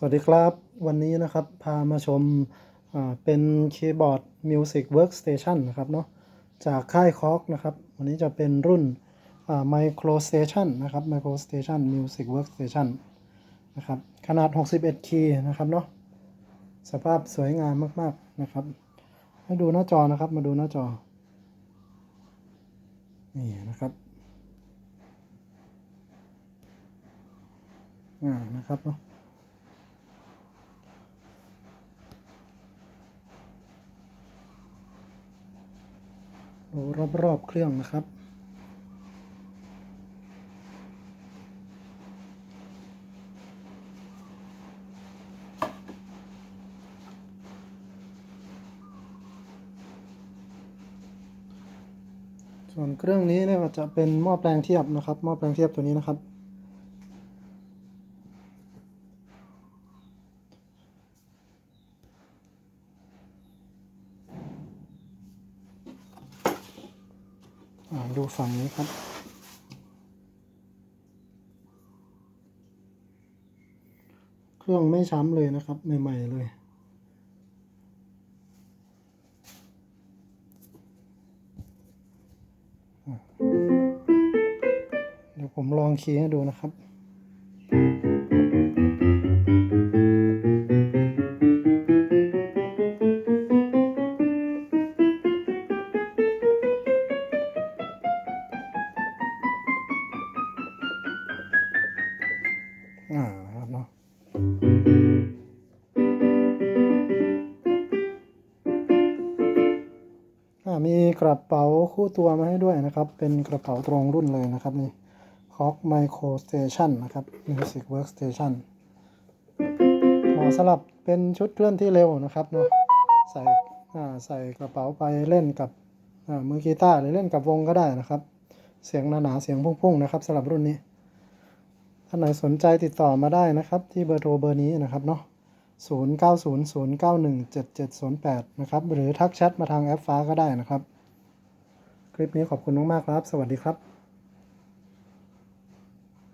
สวัสดีครับ วันนี้นะครับพามาชมเป็นคีย์บอร์ด Music Workstation นะครับเนาะจากค่ายคอกนะครับ วันนี้จะเป็นรุ่น Micro Station นะครับ Micro Station Music Workstation นะครับขนาด 61 คีย์นะครับเนาะสภาพสวยงามมาก ๆ นะครับ ให้ดูหน้าจอนะครับมาดูหน้าจอ นี่นะครับอ่านะครับเนาะ ดูรอบๆเครื่องนะครับ ส่วนเครื่องนี้เนี่ยจะเป็นหม้อแปลงเทียบนะครับ หม้อแปลงเทียบตัวนี้นะครับ ดูฝั่งนี้ครับเครื่องไม่ช้ำเลยนะครับ ใหม่ ๆ เลย เดี๋ยวผมลองคีย์ให้ดูนะครับ อ่าครับเนาะมีกระเป๋าคู่ตัวมาให้ด้วยนะครับ เป็นกระเป๋าตรงรุ่นเลยนะครับนี่ Hawk Micro Station นะครับ Music Workstation เหมาะสำหรับเป็นชุดเคลื่อนที่เร็วนะครับเนาะใส่ใส่กระเป๋าไปเล่นกับมือกีตาร์หรือเล่นกับวงก็ได้นะครับ เสียงหนาๆเสียงพุ่งๆนะครับสำหรับรุ่นนี้ ท่านไหนสนใจติดต่อมาได้นะครับ ที่เบอร์โทรเบอร์นี้นะครับเนาะ0900917708 นะครับ หรือทักแชทมาทางแอปฟ้าก็ได้นะครับ คลิปนี้ขอบคุณมากๆครับ สวัสดีครับ